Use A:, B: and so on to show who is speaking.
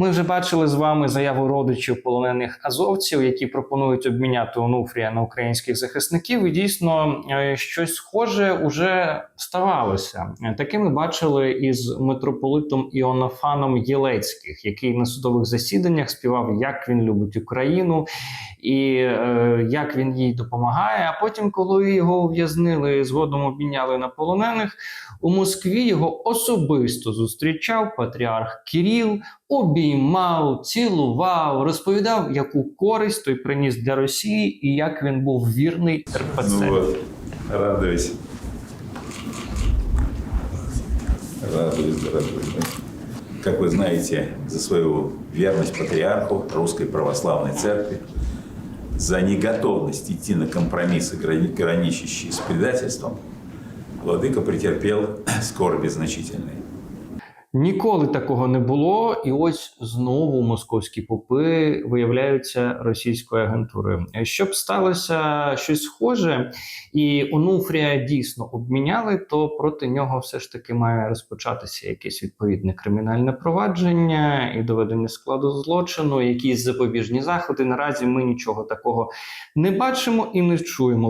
A: Ми вже бачили з вами заяву родичів полонених азовців, які пропонують обміняти Онуфрія на українських захисників. І дійсно е, щось схоже уже ставалося. Таке ми бачили із митрополитом Іонафаном Єлецьких, який на судових засіданнях співав, як він любить Україну і е, як він їй допомагає. А потім, коли його ув'язнили, згодом обміняли на полонених. У Москві його особисто зустрічав патріарх Кіріл, обіймав, цілував, розповідав, яку користь той приніс для Росії і як він був вірний РПЦ.
B: Ну вот, радуюсь. Радуюсь, радуюсь. да. Как вы знаете, за свою верность патриарху Русской Православной Церкви, за неготовность идти на компромиссы, грани- граничащие с предательством, Владыка претерпел скорби значительные.
A: Ніколи такого не було, і ось знову московські попи виявляються російською агентурою. Щоб сталося щось схоже, і Онуфрія дійсно обміняли, то проти нього все ж таки має розпочатися якесь відповідне кримінальне провадження і доведення складу злочину, якісь запобіжні заходи. Наразі ми нічого такого не бачимо і не чуємо.